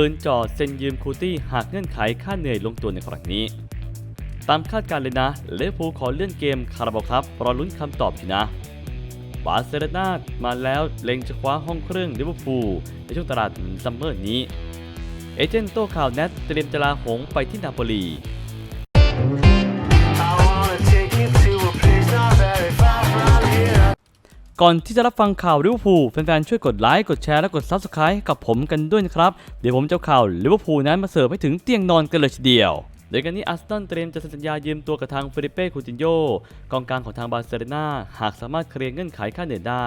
ปืนจ่อเซ็นยืมคูตี้หากเงื่อนไขค่าเหนื่อยลงตัวในครั้งนี้ ตามคาดการเลยนะ เลฟูขอเลื่อนเกมคาราบาครับรอลุ้นคำตอบอยู่นะบาร์เซโลนามาแล้วเล็งจะคว้าห้องเครื่องลิเวอร์พูลในช่วงตลาดซัมเมอร์นี้ เอเจนต์โต้ข่าวแนทเตรียมจะลาหงไปที่นาโปลี ก่อนที่จะรับฟังข่าวลิเวอร์พูลแฟนๆช่วยกดไลค์กดแชร์และกด Subscribe ให้กับผมกันด้วยนะครับ เดี๋ยวผมจะข่าวลิเวอร์พูลนั้นมาเสิร์ฟให้ถึงเตียงนอนกันเลยทีเดียวโดยกันนี้อาร์เซนอลเตรียมจะเซ็นสัญญายืมตัวกับทางเฟิลิเป้คูตินโยกองกลางของทางบาร์เซโลนาหากสามารถเคลียร์เงื่อนไขค่าเหนื่อยได้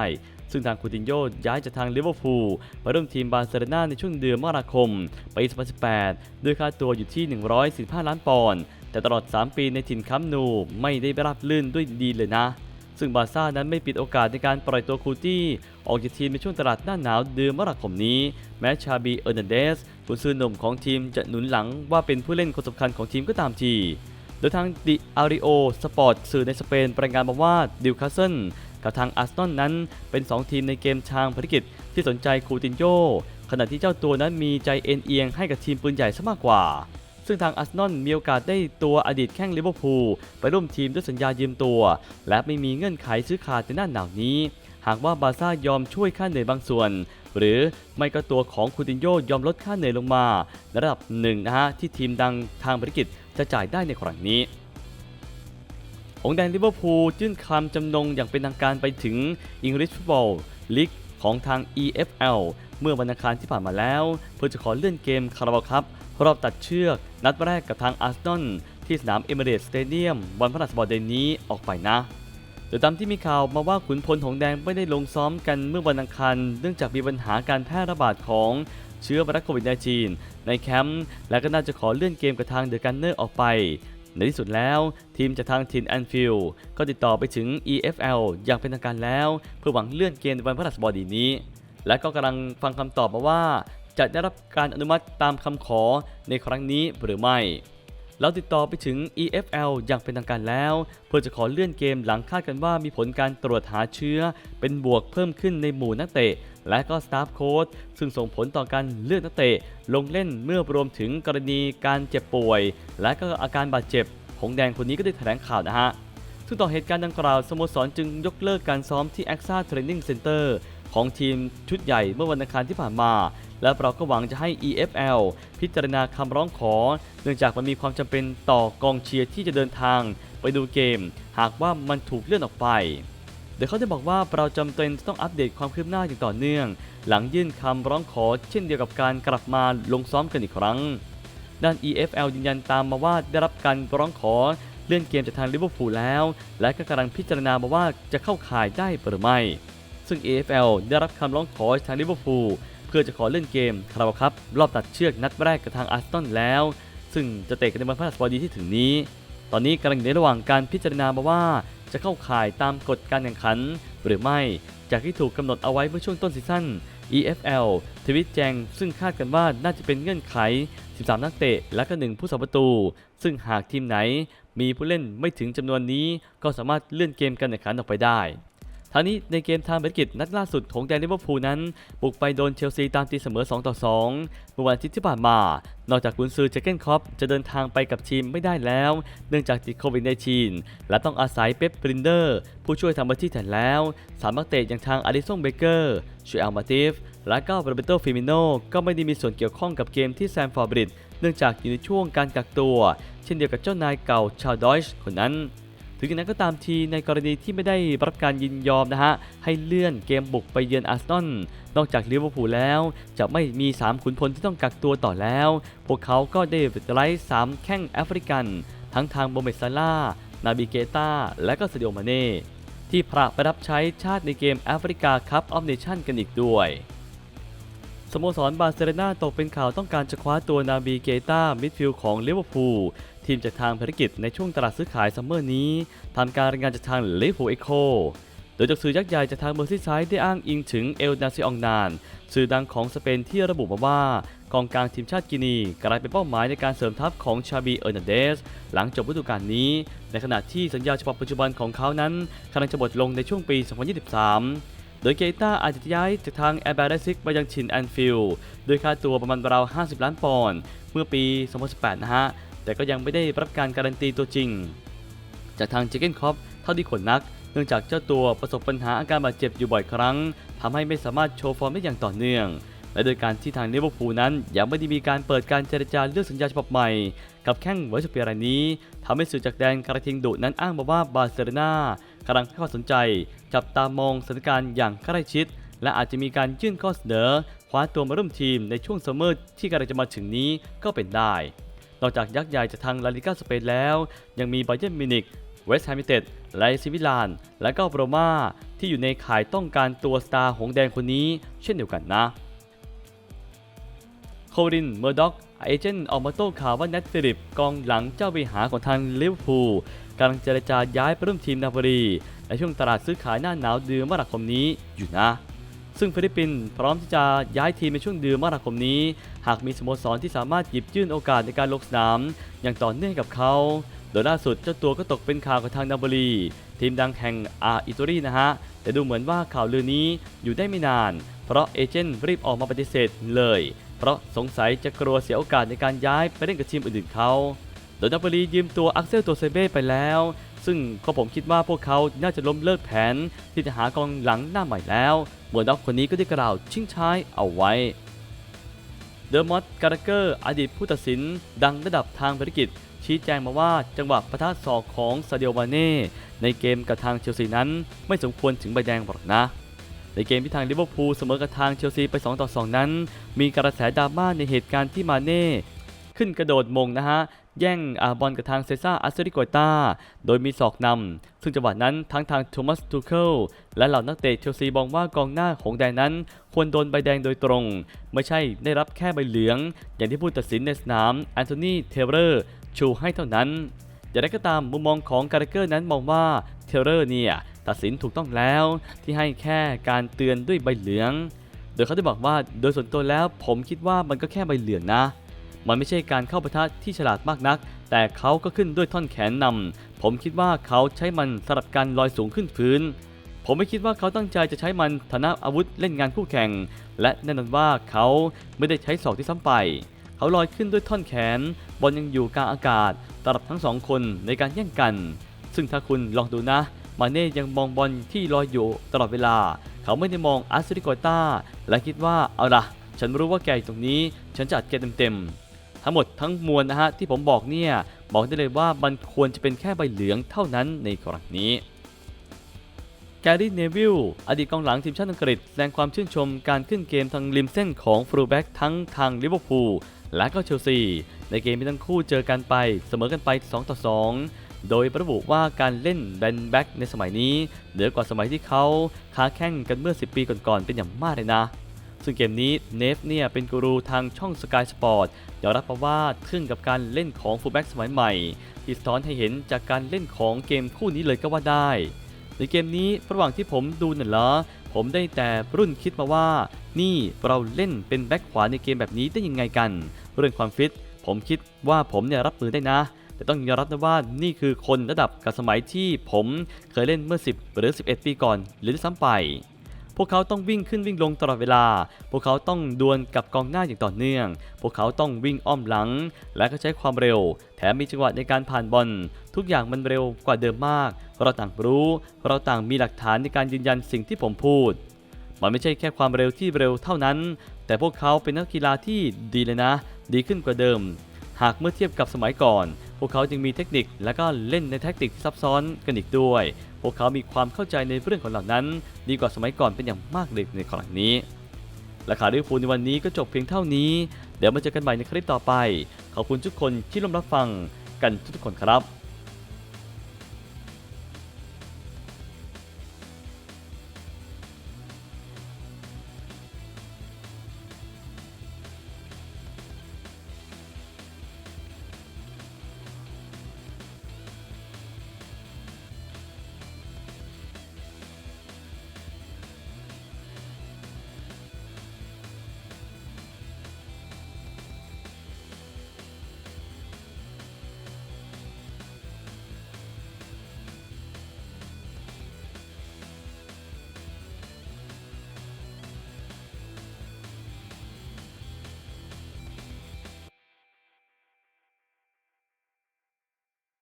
ซึ่งทางคูตินโยย้ายจากทางลิเวอร์พูลมาร่วมทีมบาร์เซโลนาในช่วงเดือนมกราคมปี2018 ด้วยค่าตัวอยู่ที่115ล้านปอนด์แต่ตลอด 3 ปีในถิ่นคัมนูไม่ได้รับลื่นด้วยดีเลยนะ ซึ่งบาซ่านั้นไม่ปิดโอกาสในการปล่อยตัวคูตี้ ออกจากทีมในช่วงตลาดหน้าหนาวเดือนมกราคมนี้ แม้ชาบีเออร์นันเดสผู้ซื้อหนุ่มของทีมจะหนุนหลังว่าเป็นผู้เล่นคนสำคัญของทีมก็ตามทีโดยทางดิอาริโอสปอร์ตสื่อในสเปนรายงานมาว่าดิวคาสเซิลกับทางอาร์ซนอลนั้นเป็น 2 ทีมในเกมทางภารกิจที่สนใจคูตินโยขณะที่เจ้าตัวนั้นมีใจเอ็นเอียงให้กับทีมปืนใหญ่ซะมากกว่า ซึ่งทางอาร์เซนอลมีโอกาสได้ตัวอดีตแข้งลิเวอร์พูลไปร่วมทีมด้วยสัญญายืมตัว และไม่มีเงื่อนไขซื้อขาดในหน้าหนาวนี้ หากว่าบาร์ซ่ายอมช่วยค่าเหนื่อยบางส่วน หรือไม่ก็ตัวของคูตินโยยอมลดค่าเหนื่อยลงมาระดับหนึ่งนะฮะที่ทีมดังทางภารกิจจะจ่ายได้ในครั้งนี้องแดงลิเวอร์พูลยื่นคำจำนงอย่างเป็นทางการไปถึง English Football League ของทาง EFL เมื่อวันอังคารที่ผ่านมาแล้ว เพื่อจะขอเลื่อนเกมคาราบาครับ รอบตัดเชือกนัดแรกกับทางอาร์เซนอลที่สนามเอมิเรตสเตเดียมวันพฤหัสบดีนี้ออกไปนะโดยตามที่มีข่าวมาว่าขุนพลหงแดงไม่ได้ลงซ้อมกันเมื่อวันอังคารเนื่องจากมีปัญหาการแพร่ระบาดของเชื้อไวรัสโควิด -19 ในแคมป์และก็น่าจะขอเลื่อนเกมกับทางเดอะกันเนอร์ออกไป ในที่สุดแล้ว ทีมจากทางทินแอนฟิลก็ติดต่อไปถึง EFL อย่างเป็นทางการแล้ว เพื่อหวังเลื่อนเกมในวันพฤหัสบดีนี้ และก็กำลังฟังคำตอบมาว่า จะได้รับการอนุมัติตามคำขอในครั้งนี้หรือไม่ เราติดต่อไปถึง EFL อย่างเป็นทางการแล้ว เพื่อจะขอเลื่อนเกมหลังคาดกันว่ามีผลการตรวจหาเชื้อ เป็นบวกเพิ่มขึ้นในหมู่นักเตะ และก็สตาฟโค้ชซึ่งส่งผลต่อการเลือกนักเตะ ลงเล่นเมื่อรวมถึงกรณีการเจ็บป่วย และก็อาการบาดเจ็บหงแดงคนนี้ก็ได้แถลงข่าวนะฮะซึ่งต่อเหตุการณ์ดังกล่าวสโมสรจึงยกเลิกการซ้อมที่ AXA Training Center ของทีมชุดใหญ่เมื่อวันอังคารที่ผ่านมา และเราก็หวังจะให้ EFL พิจารณาคำร้องขอ เนื่องจากมันมีความจำเป็นต่อกองเชียร์ที่จะเดินทาง ไปดูเกม หากว่ามันถูกเลื่อนออกไปโดยเขาได้บอกว่าเราจำเป็นต้องอัปเดตความคืบหน้าอย่างต่อเนื่อง หลังยื่นคำร้องขอ เช่นเดียวกับการกลับมาลงซ้อมกันอีกครั้ง ด้าน EFL ยืนยันตามมาว่าได้รับการร้องขอเลื่อนเกมจากทางลิเวอร์พูลแล้ว และก็กำลังพิจารณามาว่าจะเข้าข่ายได้หรือไม่ ซึ่ง AFL ได้รับคำร้องขอจากทางลิเวอร์พูล พื่อจะขอเล่นเกมคาราบาครับรอบตัดเชือกนัดแรกกับทางอาร์เซนอลแล้ว ซึ่งจะเตะกันในวันพฤหัสบดีที่ถึงนี้ ตอนนี้กำลังอยู่ในระหว่างการพิจารณามาว่า จะเข้าข่ายตามกฎการแข่งขัน หรือไม่จากที่ถูกกำหนดเอาไว้เมื่อช่วงต้นซีซั่น EFL ทวิตแจง ซึ่งคาดกันว่าน่าจะเป็นเงื่อนไข 13 นักเตะ และก็ 1 ผู้สาประตู ซึ่งหากทีมไหน มีผู้เล่นไม่ถึงจำนวนนี้ ก็สามารถเลื่อนเกมการแข่งขันออกไปได้ ทางนี้ในเกมทางภารกิจนัดล่าสุดของแดนลิเวอร์พูลนั้น บุกไปโดนเชลซีตามตีเสมอ 2 ต่อ 2 เมื่อวันอาทิตย์ที่ผ่านมา นอกจากกุนซือเจเกนคอปจะเดินทางไปกับทีมไม่ได้แล้ว เนื่องจากติดโควิด -19 และต้องอาศัยเป๊ปปรินเดอร์ ผู้ช่วยทำหน้าที่แทนแล้ว สามนักเตะอย่างทางอาริซงเบเกอร์ชูอัลมาติฟและก็โรเบโตฟิมิโนก็ไม่ได้มีส่วนเกี่ยวข้องกับเกมที่แซมฟอร์บริดเนื่องจากอยู่ในช่วงการกักตัว เช่นเดียวกับเจ้านายเก่าชาวดอยช์คนนั้น ถึงอย่างนั้นก็ตามทีในกรณีที่ไม่ได้รับการยินยอมนะฮะ ให้เลื่อนเกมบุกไปเยือนอาร์เซนอลนอกจากลิเวอร์พูลแล้ว จะไม่มี 3 ขุนพลที่ต้องกักตัวต่อแล้ว พวกเขาก็ได้ไล่3แข้งแอฟริกัน ทั้งทางโบเมซาลานาบิเกตาและก็ซาดิโอมาเน่ที่พระไปรับใช้ชาติในเกมแอฟริกาคัพออฟเนชั่นกันอีกด้วยสโมสรบาร์เซโลนาตกเป็นข่าวต้องการจะคว้าตัวนาบีเกตามิดฟิลด์ของลิเวอร์พูล ทีมจากทางภารกิจในช่วงตลาดซื้อขายซัมเมอร์นี้ทำการรายงานจากทางลิเวอร์พูลเอโคโดยจากสื่อยักษ์ใหญ่จากทางเมอร์ซีไซด์ได้อ้างอิงถึงเอลนาซิอองนานสื่อดังของสเปนที่ระบุมาว่ากองกลางทีมชาติกินีกลายเป็นเป้าหมายในการเสริมทัพของชาบีเออร์นันเดส หลังจบฤดูกาลนี้ ในขณะที่สัญญาฉบับปัจจุบันของเขานั้นกำลังจะหมดลงในช่วงปี 2023โดยเกต้าอาจจะย้ายจากทางแอร์แบร์ซิกมายังชินแอนฟิลด์โดยค่าตัวประมาณราว 50 ล้านปอนด์เมื่อปี 2018 นะฮะ แต่ก็ยังไม่ได้รับการการันตีตัวจริง จากทางเจเกนคอปเท่าที่ขนนัก เนื่องจากเจ้าตัวประสบปัญหาอาการบาดเจ็บอยู่บ่อยครั้งทำให้ไม่สามารถโชว์ฟอร์มได้อย่างต่อเนื่อง และโดยการที่ทางลิเวอร์พูลนั้นยังไม่ได้มีการเปิดการเจรจาเรื่องสัญญาฉบับใหม่ กับแข้งไวสเปียรายนี้ทำให้สื่อจากแดนกระทิงดุนั้นอ้างมาว่าบาร์เซโลนากำลังให้ความสนใจ จับตามองสถานการณ์อย่างใกล้ชิด และอาจจะมีการยื่นข้อเสนอคว้าตัวมาร่วมทีมในช่วงซัมเมอร์ที่กำลังจะมาถึงนี้ก็เป็นได้ นอกจากยักษ์ใหญ่จากทางลาลิกาสเปนแล้ว ยังมีไบเยร์นมินิกเวสต์แฮมยูไนเต็ดไลซิมิลาน และก็โรมาที่อยู่ในข่ายต้องการตัวสตาร์หงแดงคนนี้เช่นเดียวกันนะ โคริน เมอร์ด็อกเอเจนต์ออกมาโต้ข่าวว่าเนทฟิลิปกองหลังเจ้าบริหารของทางลิเวอร์พูลกำลังเจรจาย้ายไปร่วมทีมนาโปลีในช่วงตลาดซื้อขายหน้าหนาวเดือนมกราคมนี้อยู่นะ ซึ่งฟิลิปปินส์พร้อมที่จะย้ายทีมในช่วงเดือนมกราคมนี้ หากมีสโมสรที่สามารถหยิบยื่นโอกาสในการลงสนาม อย่างต่อเนื่องกับเขา โดยล่าสุดเจ้าตัวก็ตกเป็นข่าวกับทางนาโปลีทีมดังแห่งอาอิตาลีนะฮะ แต่ดูเหมือนว่าข่าวลือนี้อยู่ได้ไม่นาน เพราะเอเจนต์รีบออกมาปฏิเสธเลย เพราะสงสัยจะกลัวเสียโอกาสในการย้ายไปเล่นกับทีมอื่นๆเขาโดยนาโปลียืมตัวอักเซลโตเซเบ้ไปแล้ว ซึ่งก็ผมคิดว่าพวกเขาน่าจะล้มเลิกแผน ที่จะหากองหลังหน้าใหม่แล้วเมื่อด็อกคนนี้ก็ได้กล่าวชิงช้ายเอาไว้เดอร์มอตการ์เกอร์อดีตผู้ตัดสิน ดังระดับทางภารกิจ ชี้แจงมาว่าจังหวะปะทะศอกของซาเดียวมาเน่ในเกมกับทางเชลซีนั้น ไม่สมควรถึงใบแดงหรอกนะ ในเกมที่ทางลิเวอร์พูลเสมอกับทางเชลซีไป 2 ต่อ 2 นั้น มีกระแสดราม่าในเหตุการณ์ที่มาเน่ขึ้นกระโดดมงนะฮะ แย่งอาบอลกับทางเซซ่าอัสเซริโกตาโดยมีศอกนำ ซึ่งจังหวะนั้นทั้งทางโทมัสทูเคิลและเหล่านักเตะเชลซีมองว่ากองหน้าของแดงนั้น ควรโดนใบแดงโดยตรง ไม่ใช่ได้รับแค่ใบเหลือง อย่างที่ผู้ตัดสินในสนามแอนโทนีเทเลอร์ชูให้เท่านั้นอย่างไรก็ตามมุมมองของการ์เกอร์นั้นมองว่าเทเลอร์เนี่ยตัดสินถูกต้องแล้วที่ให้แค่การเตือนด้วยใบเหลือง โดยเขาได้บอกว่าโดยส่วนตัวแล้วผมคิดว่ามันก็แค่ใบเหลืองนะ มันไม่ใช่การเข้าปะทะที่ฉลาดมากนัก แต่เขาก็ขึ้นด้วยท่อนแขนนำผมคิดว่าเขาใช้มันสำหรับการลอยสูงขึ้นพื้น ผมไม่คิดว่าเขาตั้งใจจะใช้มันฐานะอาวุธเล่นงานคู่แข่ง และแน่นอนว่าเขาไม่ได้ใช้ศอกที่ซ้ำไปเขาลอยขึ้นด้วยท่อนแขน บอลยังอยู่กลางอากาศสำหรับทั้งสองคนในการแย่งกัน ซึ่งถ้าคุณลองดูนะ มาเน่ยังมองบอลที่ลอยอยู่ตลอดเวลา เขาไม่ได้มองอาร์เซริโกต้าและคิดว่าเอาละฉันรู้ว่าแกอยู่ตรงนี้ ฉันจะอัดแกเต็มๆ ทั้งหมดทั้งมวลนะฮะที่ผมบอกเนี่ยบอกได้เลยว่ามันควรจะเป็นแค่ใบเหลืองเท่านั้นในกรณีนี้แกรี่เนวิลอดีตกองหลังทีมชาติอังกฤษแสดงความชื่นชมการขึ้นเกมทางริมเส้นของฟรูแบ็กทั้งทางลิเวอร์พูลและก็เชลซี ในเกมที่ทั้งคู่เจอกันไปเสมอกันไป 2 ต่อ 2 โดยระบุว่าการเล่นแบนแบ็กในสมัยนี้ เหนือกว่าสมัยที่เขาค้าแข่งกันเมื่อ 10 ปีก่อนๆเป็นอย่างมากเลยนะ ซึ่งเกมนี้เนฟเนี่ยเป็นกูรูทางช่อง Sky Sport ยอมรับมาว่าทึ่งกับการเล่นของฟูลแบ็กสมัยใหม่ ที่สะท้อนให้เห็นจากการเล่นของเกมคู่นี้เลยก็ว่าได้ ในเกมนี้ระหว่างที่ผมดูน่ะเหรอผมได้แต่รุ่นคิดมาว่า นี่เราเล่นเป็นแบ็คขวาในเกมแบบนี้ได้ยังไงกัน เรื่องความฟิตผมคิดว่าผมเนี่ยรับมือได้นะ แต่ต้องยอมรับนะว่านี่คือคนระดับกับสมัยที่ผมเคยเล่นเมื่อ 10 หรือ 11 ปีก่อนหรือซ้ำไป วกเขาต้องวิ่งขึ้นวิ่งลงตลอดเวลา พวกเขาต้องดวลกับกองหน้าอย่างต่อเนื่อง พวกเขาต้องวิ่งอ้อมหลัง และก็ใช้ความเร็ว แถมมีจังหวะในการผ่านบอล ทุกอย่างมันเร็วกว่าเดิมมาก เราต่างรู้ เราต่างมีหลักฐานในการยืนยันสิ่งที่ผมพูด มันไม่ใช่แค่ความเร็วที่เร็วเท่านั้น แต่พวกเขาเป็นนักกีฬาที่ดีเลยนะ ดีขึ้นกว่าเดิม หากเมื่อเทียบกับสมัยก่อน พวกเขาจึงมีเทคนิคและก็เล่นในแทคติกซับซ้อนกันอีกด้วย พวกเขามีความเข้าใจในเรื่องของเหล่านั้น ดีกว่าสมัยก่อนเป็นอย่างมากเลยในครั้งนี้ราคาลิเวอร์พูลในวันนี้ก็จบเพียงเท่านี้ เดี๋ยวมาเจอกันใหม่ในคลิปต่อไป ขอบคุณทุกคนที่ร่วมรับฟังกันทุกคนครับ